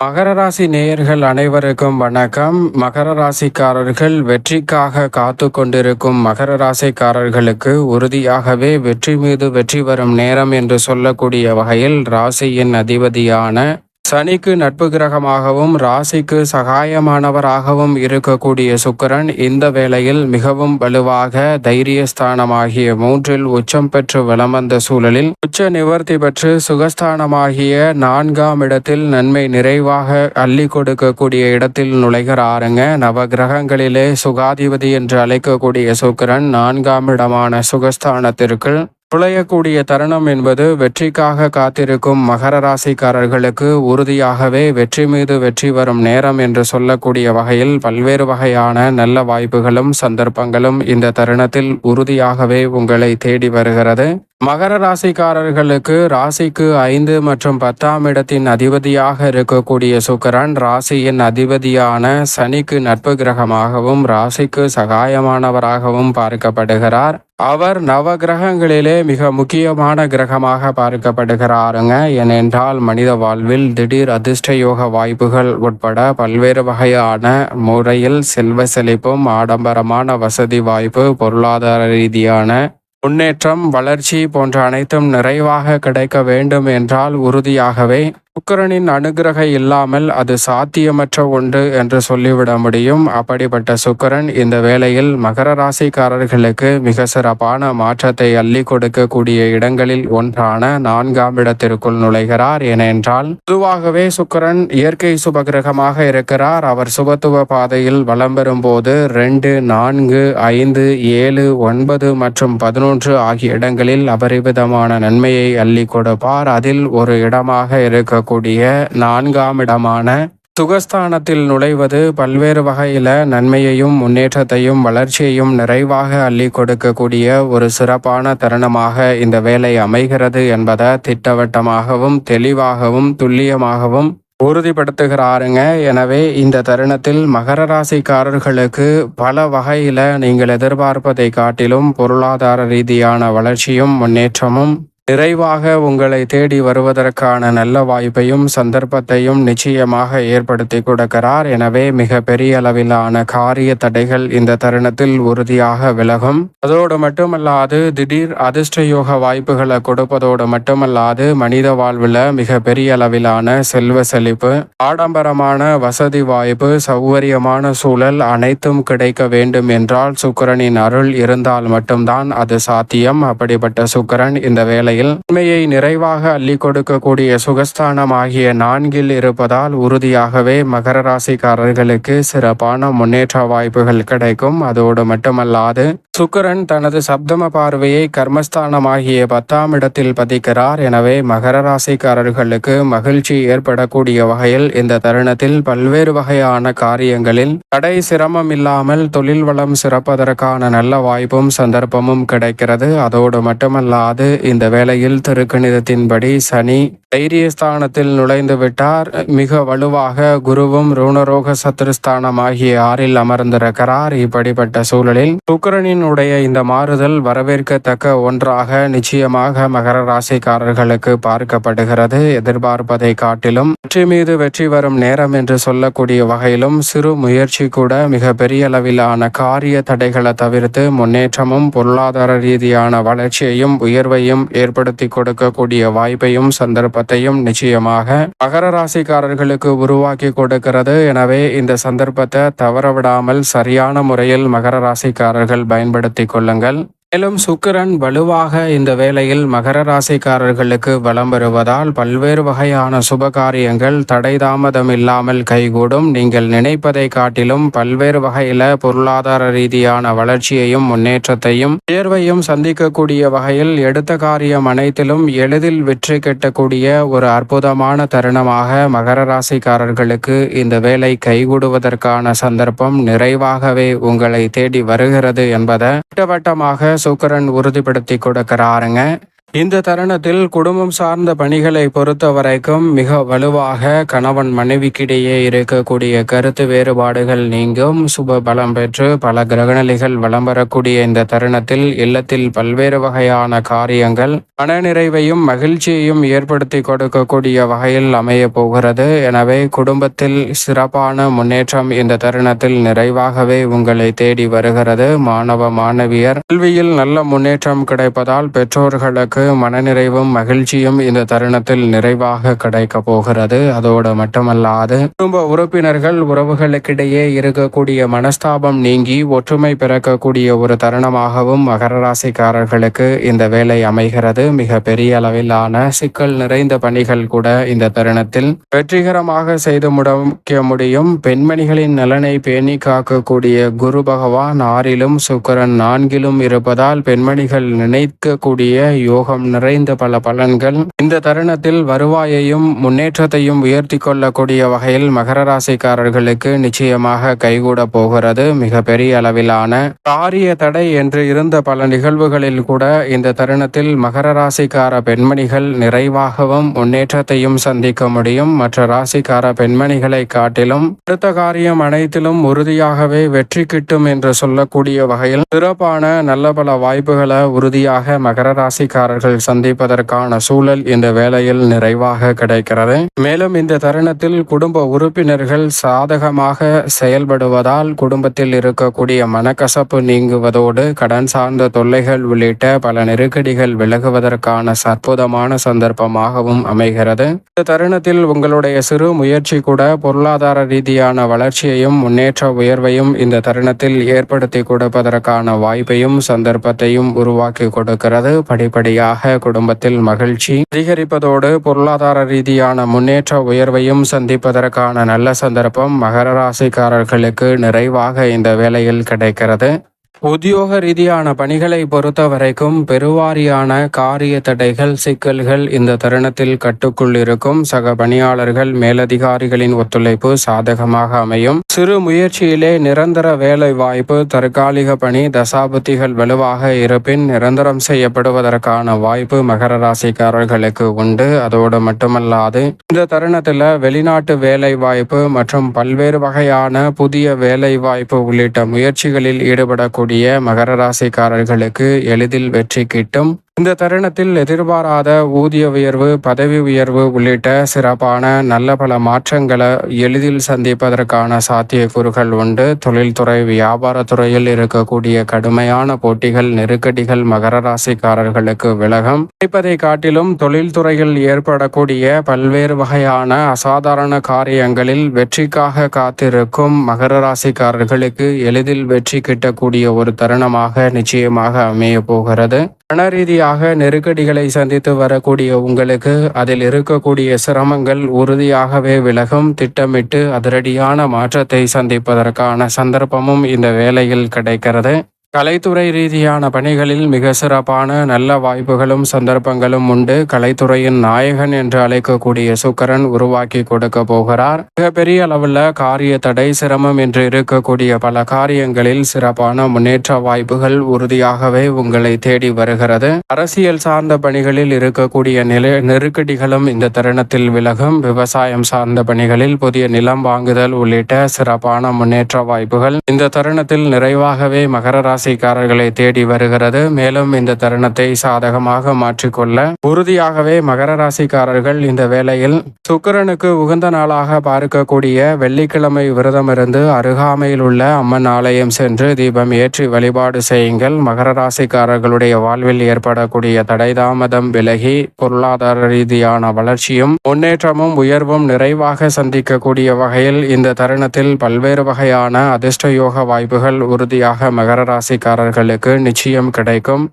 மகர ராசி நேயர்கள் அனைவருக்கும் வணக்கம். மகர ராசிக்காரர்கள் வெற்றிக்காக காத்து கொண்டிருக்கும் மகர ராசிக்காரர்களுக்கு உறுதியாகவே வெற்றி மீது வெற்றி வரும் நேரம் என்று சொல்லக்கூடிய வகையில் ராசியின் அதிபதியான சனிக்கு நட்பு கிரகமாகவும் ராசிக்கு சகாயமானவராகவும் இருக்கக்கூடிய சுக்கிரன் இந்த வேளையில் மிகவும் வலுவாக தைரியஸ்தானமாகிய மூன்றில் உச்சம் பெற்று வலம் வந்த சூழலில் உச்ச நிவர்த்தி பெற்று சுகஸ்தானமாகிய நான்காம் இடத்தில் நன்மை நிறைவாக அள்ளி கொடுக்கக்கூடிய இடத்தில் நுழைகிறாருங்க. நவ கிரகங்களிலே சுகாதிபதி என்று அழைக்கக்கூடிய சுக்கிரன் நான்காம் இடமான சுகஸ்தானத்திற்கு நுழையக்கூடிய தருணம் என்பது வெற்றிக்காக காத்திருக்கும் மகர ராசிக்காரர்களுக்கு உறுதியாகவே வெற்றி மீது வெற்றி வரும் நேரம் என்று சொல்லக்கூடிய வகையில் பல்வேறு வகையான நல்ல வாய்ப்புகளும் சந்தர்ப்பங்களும் இந்த தருணத்தில் உறுதியாகவே உங்களை தேடி வருகிறது. மகர ராசிக்காரர்களுக்கு ராசிக்கு ஐந்து மற்றும் பத்தாம் இடத்தின் அதிபதியாக இருக்கக்கூடிய சுக்கரன் ராசியின் அதிபதியான சனிக்கு நட்பு கிரகமாகவும் ராசிக்கு சகாயமானவராகவும் பார்க்கப்படுகிறார். அவர் நவ கிரகங்களிலே மிக முக்கியமான கிரகமாக பார்க்கப்படுகிறாருங்க. ஏனென்றால் மனித வாழ்வில் திடீர் அதிர்ஷ்ட யோக வாய்ப்புகள் உட்பட பல்வேறு வகையான முறையில் செல்வ செழிப்பும் ஆடம்பரமான வசதி வாய்ப்பு பொருளாதார ரீதியான முன்னேற்றம் வளர்ச்சி போன்ற அனைத்தும் நிறைவாக கிடைக்க வேண்டும் என்றால் உறுதியாகவே சுக்கரனின் அனுகிரக இல்லாமல் அது சாத்தியமற்ற ஒன்று என்று சொல்லிவிட முடியும். அப்படிப்பட்ட சுக்கரன் இந்த வேளையில் மகர ராசிக்காரர்களுக்கு மிக சிறப்பான மாற்றத்தை அள்ளி கொடுக்கக்கூடிய இடங்களில் ஒன்றான நான்காம் இடத்திற்குள் நுழைகிறார். ஏனென்றால் பொதுவாகவே சுக்கரன் இயற்கை சுபகிரகமாக இருக்கிறார். அவர் சுபத்துவ பாதையில் வலம் பெறும்போது ரெண்டு நான்கு ஐந்து ஏழு ஒன்பது மற்றும் பதினொன்று ஆகிய இடங்களில் அபரிவிதமான நன்மையை அள்ளி கொடுப்பார். அதில் ஒரு இடமாக இருக்க இருக்கக்கூடிய நான்காம் இடமான சுகஸ்தானத்தில் நுழைவது பல்வேறு வகையில் நன்மையையும் முன்னேற்றத்தையும் வளர்ச்சியையும் நிறைவாக அள்ளி கொடுக்கக்கூடிய ஒரு சிறப்பான தருணமாக இந்த வேலை அமைகிறது என்பதை திட்டவட்டமாகவும் தெளிவாகவும் துல்லியமாகவும் உறுதிப்படுத்துகிறாருங்க. எனவே இந்த தருணத்தில் மகர ராசிக்காரர்களுக்கு பல வகையில் நீங்கள் எதிர்பார்ப்பதை காட்டிலும் பொருளாதார ரீதியான வளர்ச்சியும் முன்னேற்றமும் நிறைவாக உங்களை தேடி வருவதற்கான நல்ல வாய்ப்பையும் சந்தர்ப்பத்தையும் நிச்சயமாக ஏற்படுத்தி கொடுக்கிறார். எனவே மிக பெரிய அளவிலான காரிய தடைகள் இந்த தருணத்தில் உறுதியாக விலகும். அதோடு மட்டுமல்லாது திடீர் அதிர்ஷ்ட யோக வாய்ப்புகளை கொடுப்பதோடு மட்டுமல்லாது மனித வாழ்வில் மிக பெரிய அளவிலான செல்வ செழிப்பு ஆடம்பரமான வசதி வாய்ப்பு சௌகரியமான சூழல் அனைத்தும் கிடைக்க வேண்டும் என்றால் சுக்கரனின் அருள் இருந்தால் மட்டும்தான் அது சாத்தியம். அப்படிப்பட்ட சுக்கரன் இந்த வேலை நிலையில் உண்மையை நிறைவாக அள்ளி கொடுக்கக்கூடிய சுகஸ்தானம் ஆகிய நான்கில் இருப்பதால் உறுதியாகவே மகர ராசிக்காரர்களுக்கு சிறப்பான முன்னேற்ற வாய்ப்புகள் கிடைக்கும். அதோடு மட்டுமல்லாது சுக்கரன் தனது சப்தம பார்வையை கர்மஸ்தானமாகிய பத்தாம் இடத்தில் பதிக்கிறார். எனவே மகர ராசிக்காரர்களுக்கு மகிழ்ச்சி ஏற்படக்கூடிய வகையில் இந்த தருணத்தில் பல்வேறு வகையான காரியங்களில் தடை சிரமம் இல்லாமல் தொழில் வளம் சிறப்பதற்கான நல்ல வாய்ப்பும் சந்தர்ப்பமும் கிடைக்கிறது. அதோடு மட்டுமல்லாது இந்த வேலை வேளையில் திருக்கணிதத்தின்படி சனி தைரியஸ்தானத்தில் நுழைந்து விட்டார். மிக வலுவாக குருவும் ருணரோக சத்துருஸ்தானம் ஆகிய ஆறில் அமர்ந்திருக்கிறார். இப்படிப்பட்ட சூழலில் சுக்கரனினுடைய இந்த மாறுதல் வரவேற்கத்தக்க ஒன்றாக நிச்சயமாக மகர ராசிக்காரர்களுக்கு பார்க்கப்படுகிறது. எதிர்பார்ப்பதை காட்டிலும் வெற்றி மீது வெற்றி வரும் நேரம் என்று சொல்லக்கூடிய வகையிலும் சிறு முயற்சி கூட மிக பெரிய அளவிலான காரிய தடைகளை தவிர்த்து முன்னேற்றமும் பொருளாதார ரீதியான வளர்ச்சியையும் உயர்வையும் ஏற்படுத்தி கொடுக்கக்கூடிய வாய்ப்பையும் சந்தர்ப்பத்தையும் நிச்சயமாக மகர ராசிக்காரர்களுக்கு உருவாக்கி கொடுக்கிறது. எனவே இந்த சந்தர்ப்பத்தை தவறவிடாமல் சரியான முறையில் மகர ராசிக்காரர்கள் பயன்படுத்தி கொள்ளுங்கள். மேலும் சுக்கிரன் வலுவாக இந்த வேளையில் மகர ராசிக்காரர்களுக்கு வலம் வருவதால் பல்வேறு வகையான சுபகாரியங்கள் தடைதாமதம் தடை தாமதம் இல்லாமல் கைகூடும். நீங்கள் நினைப்பதை காட்டிலும் பல்வேறு வகையில பொருளாதார ரீதியான வளர்ச்சியையும் முன்னேற்றத்தையும் உயர்வையும் சந்திக்கக்கூடிய வகையில் எடுத்த காரியம் அனைத்திலும் எளிதில் வெற்றி கெட்டக்கூடிய ஒரு அற்புதமான தருணமாக மகர ராசிக்காரர்களுக்கு இந்த வேலை கைகூடுவதற்கான சந்தர்ப்பம் நிறைவாகவே உங்களை தேடி வருகிறது என்பதை திட்டவட்டமாக சுக்கரன் உறுதிப்படுத்தி கொடுக்கிறாருங்க. இந்த தருணத்தில் குடும்பம் சார்ந்த பணிகளை பொறுத்த வரைக்கும் மிக வலுவாக கணவன் மனைவிக்கிடையே இருக்கக்கூடிய கருத்து வேறுபாடுகள் நீங்கும். சுப பலம் பெற்று பல கிரகநிலைகள் வலம் வரக்கூடிய இந்த தருணத்தில் இல்லத்தில் பல்வேறு வகையான காரியங்கள் மனநிறைவையும் மகிழ்ச்சியையும் ஏற்படுத்தி கொடுக்கக்கூடிய வகையில் அமைய போகிறது. எனவே குடும்பத்தில் சிறப்பான முன்னேற்றம் இந்த தருணத்தில் நிறைவாகவே உங்களை தேடி வருகிறது. மாணவ மாணவியர் கல்வியில் நல்ல முன்னேற்றம் கிடைப்பதால் பெற்றோர்களுக்கு உங்களுக்கு மனநிறைவும் மகிழ்ச்சியும் இந்த தருணத்தில் நிறைவாக கிடைக்க போகிறது. அதோடு மட்டுமல்லாது குடும்ப உறுப்பினர்கள் உறவுகளுக்கிடையே இருக்கக்கூடிய மனஸ்தாபம் நீங்கி ஒற்றுமை பிறக்கக்கூடிய ஒரு தருணமாகவும் மகர ராசிக்காரர்களுக்கு இந்த வேலை அமைகிறது. மிக பெரிய அளவிலான சிக்கல் நிறைந்த பணிகள் கூட இந்த தருணத்தில் வெற்றிகரமாக செய்து முடிக்க முடியும். பெண்மணிகளின் நலனை பேணி காக்கக்கூடிய குரு பகவான் ஆறிலும் சுக்கரன் நான்கிலும் இருப்பதால் பெண்மணிகள் நினைக்கக்கூடிய யோக யோகம் நிறைந்த பல பலன்கள். இந்த தருணத்தில் வருவாயையும் முன்னேற்றத்தையும் உயர்த்தி கொள்ளக்கூடிய வகையில் மகர ராசிக்காரர்களுக்கு நிச்சயமாக கைகூட போகிறது மிக பெரிய அளவிலான காரிய தடை என்று இருந்த பல நிகழ்வுகளில் கூட இந்த தருணத்தில் மகர ராசிக்கார பெண்மணிகள் நிறைவாகவும் முன்னேற்றத்தையும் சந்திக்க முடியும். மற்ற ராசிக்கார பெண்மணிகளை காட்டிலும் அடுத்த காரியம் அனைத்திலும் உறுதியாகவே வெற்றி கிட்டும் என்று சொல்லக்கூடிய வகையில் சிறப்பான நல்ல பல வாய்ப்புகளை உறுதியாக மகர ராசிக்காரர்கள் அவர்கள் சந்திப்பதற்கான சூழல் இந்த வேளையில் நிறைவாக கிடைக்கிறது. மேலும் இந்த தருணத்தில் குடும்ப உறுப்பினர்கள் சாதகமாக செயல்படுவதால் குடும்பத்தில் இருக்கக்கூடிய மனக்கசப்பு நீங்குவதோடு கடன் சார்ந்த தொல்லைகள் உள்ளிட்ட பல நெருக்கடிகள் விலகுவதற்கான அற்புதமான சந்தர்ப்பமாகவும் அமைகிறது. இந்த தருணத்தில் உங்களுடைய சிறு முயற்சி கூட பொருளாதார ரீதியான வளர்ச்சியையும் முன்னேற்ற உயர்வையும் இந்த தருணத்தில் ஏற்படுத்தி கொடுப்பதற்கான வாய்ப்பையும் சந்தர்ப்பத்தையும் உருவாக்கி கொடுக்கிறது. படிப்படியாக ரீதியாக குடும்பத்தில் மகிழ்ச்சி அதிகரிப்பதோடு பொருளாதார ரீதியான முன்னேற்ற உயர்வையும் சந்திப்பதற்கான நல்ல சந்தர்ப்பம் மகர ராசிக்காரர்களுக்கு நிறைவாக இந்த வேளையில் கிடைக்கிறது. உத்தியோக ரீதியான பணிகளை பொறுத்த வரைக்கும் பெருவாரியான காரிய தடைகள் சிக்கல்கள் இந்த தருணத்தில் கட்டுக்குள் இருக்கும். சக பணியாளர்கள் மேலதிகாரிகளின் ஒத்துழைப்பு சாதகமாக அமையும். சிறு முயற்சியிலே நிரந்தர வேலை வாய்ப்பு தற்காலிக பணி தசாபுத்திகள் வலுவாக இருப்பின் நிரந்தரம் செய்யப்படுவதற்கான வாய்ப்பு மகர ராசிக்காரர்களுக்கு உண்டு. அதோடு மட்டுமல்லாது இந்த தருணத்தில் வெளிநாட்டு வேலை வாய்ப்பு மற்றும் பல்வேறு வகையான புதிய வேலை வாய்ப்பு உள்ளிட்ட முயற்சிகளில் ஈடுபடக்கூடிய இருக்கக்கூடிய மகர ராசிக்காரர்களுக்கு எளிதில் வெற்றி கிட்டும். இந்த தருணத்தில் எதிர்பாராத ஊதிய உயர்வு பதவி உயர்வு உள்ளிட்ட சிறப்பான நல்ல பல மாற்றங்களை எளிதில் சந்திப்பதற்கான சாத்தியக்கூறுகள் உண்டு. தொழில்துறை வியாபாரத்துறையில் இருக்கக்கூடிய கடுமையான போட்டிகள் நெருக்கடிகள் மகர ராசிக்காரர்களுக்கு விலகம். நினைப்பதை காட்டிலும் தொழில்துறையில் ஏற்படக்கூடிய பல்வேறு வகையான அசாதாரண காரியங்களில் வெற்றிக்காக காத்திருக்கும் மகர ராசிக்காரர்களுக்கு எளிதில் வெற்றி கிட்டக்கூடிய ஒரு தருணமாக நிச்சயமாக அமைய போகிறது. மன ரீதியாக நெருக்கடிகளை சந்தித்து வரக்கூடிய உங்களுக்கு அதில் இருக்கக்கூடிய சிரமங்கள் உறுதியாகவே விலகும். திட்டமிட்டு அதிரடியான மாற்றத்தை சந்திப்பதற்கான சந்தர்ப்பமும் இந்த வேலையில் கிடைக்கிறது. கலைத்துறை ரீதியான பணிகளில் மிக சிறப்பான நல்ல வாய்ப்புகளும் சந்தர்ப்பங்களும் உண்டு. கலைத்துறையின் நாயகன் என்று அழைக்கக்கூடிய சுக்கரன் உருவாக்கி கொடுக்க போகிறார். மிகப்பெரிய அளவில் காரிய தடை சிரமம் என்று இருக்கக்கூடிய பல காரியங்களில் சிறப்பான முன்னேற்ற வாய்ப்புகள் உறுதியாகவே உங்களை தேடி வருகிறது. அரசியல் சார்ந்த பணிகளில் இருக்கக்கூடிய நிலை நெருக்கடிகளும் இந்த தருணத்தில் விலகும். விவசாயம் சார்ந்த பணிகளில் புதிய நிலம் வாங்குதல் உள்ளிட்ட சிறப்பான முன்னேற்ற வாய்ப்புகள் இந்த தருணத்தில் நிறைவாகவே மகர ராசிக்காரர்களை தேடி வருகிறது. மேலும் இந்த தருணத்தை சாதகமாக மாற்றிக்கொள்ள உறுதியாகவே மகர ராசிக்காரர்கள் இந்த வேளையில் சுக்கரனுக்கு உகந்த நாளாக பார்க்கக்கூடிய வெள்ளிக்கிழமை விரதமிருந்து அருகாமையில் உள்ள அம்மன் ஆலயம் சென்று தீபம் ஏற்றி வழிபாடு செய்யுங்கள். மகர ராசிக்காரர்களுடைய வாழ்வில் ஏற்படக்கூடிய தடை தாமதம் விலகி பொருளாதார ரீதியான வளர்ச்சியும் முன்னேற்றமும் உயர்வும் நிறைவாக சந்திக்கக்கூடிய வகையில் இந்த தருணத்தில் பல்வேறு வகையான அதிர்ஷ்ட யோக வாய்ப்புகள் உறுதியாக மகர ராசி ராசிக்காரர்களுக்கு நிச்சயம் கிடைக்கும்.